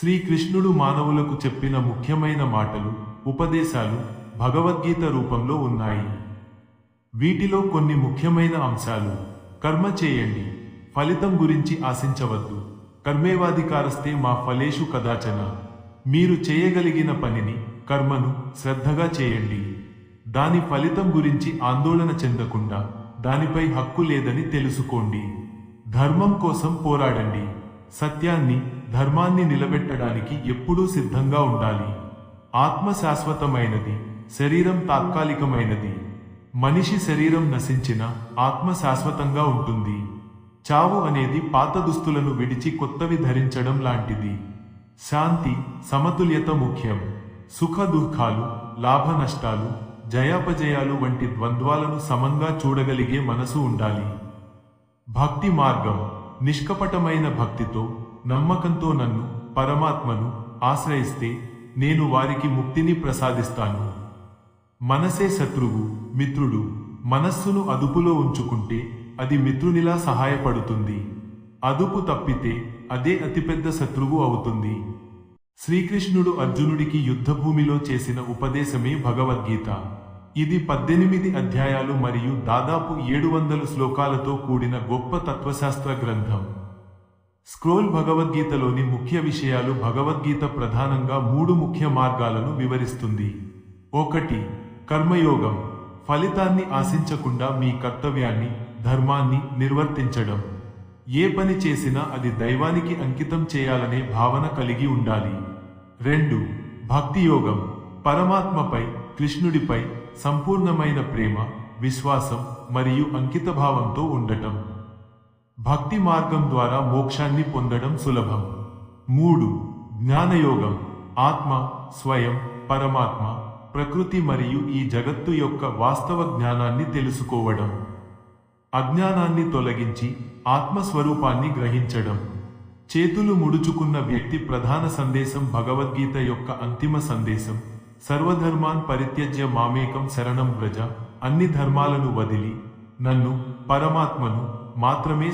శ్రీకృష్ణుడు మానవులకు చెప్పిన ముఖ్యమైన మాటలు ఉపదేశాలు భగవద్గీత రూపంలో ఉన్నాయి. వీటిలో కొన్ని ముఖ్యమైన అంశాలు. కర్మ చేయండి. ఫలితం గురించి ఆశించవద్దు. కర్మేవాధికారస్తే మా ఫలేషు కదాచన. మీరు చేయగలిగిన పనిని కర్మను శ్రద్ధగా చేయండి. దాని ఫలితం గురించి ఆందోళన చెందకుండా దానిపై హక్కు లేదని తెలుసుకోండి. ధర్మం కోసం పోరాడండి. సత్యాన్ని ధర్మాన్ని నిలబెట్టడానికి ఎప్పుడూ సిద్ధంగా ఉండాలి. ఆత్మ శాశ్వతమైనది శరీరం తాత్కాలికమైనది. మనిషి శరీరం నశించిన ఆత్మ శాశ్వతంగా ఉంటుంది. చావు అనేది పాత దుస్తులను విడిచి కొత్తవి ధరించడం లాంటిది. శాంతి సమతుల్యత ముఖ్యం. సుఖ దుఃఖాలు లాభ నష్టాలు జయాపజయాలు వంటి ద్వంద్వాలను సమంగా చూడగలిగే మనసు ఉండాలి. భక్తి మార్గం. నిష్కపటమైన భక్తితో నమ్మకంతో నన్ను పరమాత్మను ఆశ్రయిస్తే నేను వారికి ముక్తిని ప్రసాదిస్తాను. మనసే శత్రువు మిత్రుడు మనస్సును అదుపులో ఉంచుకుంటే అది మిత్రునిలా సహాయపడుతుంది. అదుపు తప్పితే అదే అతిపెద్ద శత్రువు అవుతుంది. శ్రీకృష్ణుడు అర్జునుడికి యుద్ధభూమిలో చేసిన ఉపదేశమే భగవద్గీత. ఇది పద్దెనిమిది అధ్యాయాలు మరియు దాదాపు ఏడు వందల శ్లోకాలతో కూడిన గొప్ప తత్వశాస్త్ర గ్రంథం. స్క్రోల్ భగవద్గీతలోని ముఖ్య విషయాలు భగవద్గీత ప్రధానంగా మూడు ముఖ్య మార్గాలను వివరిస్తుంది. ఒకటి కర్మయోగం. ఫలితాన్ని ఆశించకుండా మీ కర్తవ్యాన్ని ధర్మాన్ని నిర్వర్తించడం. ఏ పని చేసినా అది దైవానికి అంకితం చేయాలనే భావన కలిగి ఉండాలి. రెండు భక్తియోగం. పరమాత్మపై కృష్ణుడిపై సంపూర్ణమైన ప్రేమ విశ్వాసం మరియు అంకితభావంతో ఉండటం. భక్తి మార్గం ద్వారా మోక్షాన్ని పొందడం సులభం. మూడు జ్ఞానయోగం. ఆత్మ స్వయం పరమాత్మ ప్రకృతి మరియు ఈ జగత్తు యొక్క వాస్తవ జ్ఞానాన్ని తెలుసుకోవడం. అజ్ఞానాన్ని తొలగించి ఆత్మస్వరూపాన్ని గ్రహించడం. చేతులు ముడుచుకున్న వ్యక్తి ప్రధాన సందేశం భగవద్గీత యొక్క అంతిమ సందేశం. సర్వధర్మాన్ పరిత్యజ్య మామేకం శరణం వ్రజ అన్ని ధర్మాలను వదిలి నన్ను పరమాత్మను మాత్రమే